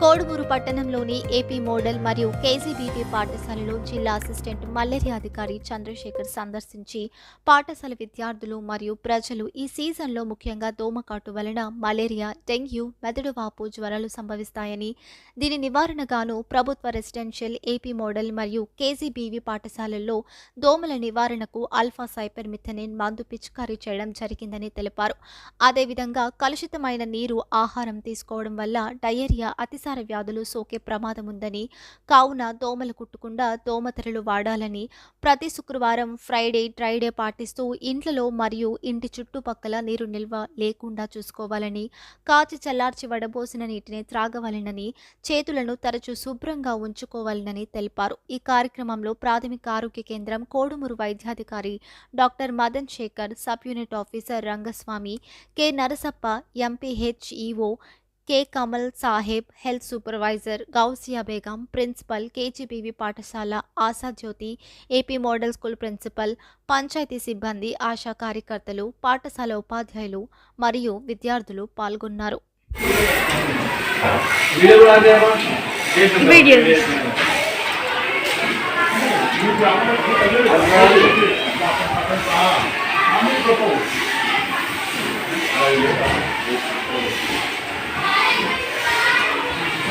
పట్టణంలోని AP model మరియు KGBV పాఠశాలలో జిల్లా అసిస్టెంట్ మలేరియా అధికారి చంద్రశేఖర్ సందర్శించి పాఠశాల విద్యార్థులు మరియు ప్రజలు ఈ సీజన్లో ముఖ్యంగా దోమకాటు వలన మలేరియా డెంగ్యూ మెదడు వాపు జ్వరాలు సంభవిస్తాయని దీని నివారణగాను ప్రభుత్వ రెసిడెన్షియల్ ఏపీ మోడల్ మరియు కేజీబీవీ పాఠశాలల్లో దోమల నివారణకు అల్ఫా సైపర్మిథనిన్ మందు పిచికారీ చేయడం జరిగిందని తెలిపారు. అదేవిధంగా కలుషితమైన నీరు ఆహారం తీసుకోవడం వల్ల డయేరియా సంచార వ్యాధులు సోకే ప్రమాదం ఉందని కావున దోమలు కుట్టకుండా దోమతెరలు వాడాలని ప్రతి శుక్రవారం ఫ్రైడే డ్రైడే పాటిస్తూ ఇంట్లో మరియు ఇంటి చుట్టుపక్కల నీరు నిల్వ లేకుండా చూసుకోవాలని కాచి చల్లార్చి వడబోసిన నీటిని త్రాగవాలనని చేతులను తరచూ శుభ్రంగా ఉంచుకోవాలనని తెలిపారు. ఈ కార్యక్రమంలో ప్రాథమిక ఆరోగ్య కేంద్రం కోడుమూరు వైద్యాధికారి doctor Madan Shekhar sub unit officer Rangaswamy K Narasappa MPHEO K. Kamal Saheb health supervisor Gousia Begum principal KGBV పాఠశాల Ashajyoti AP model school principal panchayat సిబ్బంది ఆశా కార్యకర్తలు పాఠశాల ఉపాధ్యాయులు మరియు విద్యార్థులు పాల్గొన్నారు. వీడియో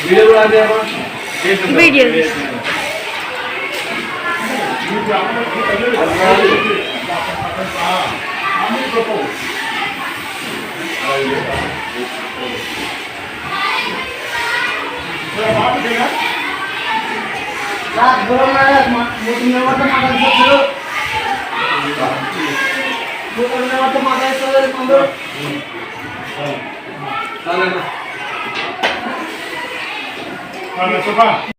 वीडियो बना दे अपन वीडियो रात गरम आहे मोठी नेवाचं मागायचं सगळं मोठं नेवाचं मागायचं सगळं चालेल ना 上来吃饭。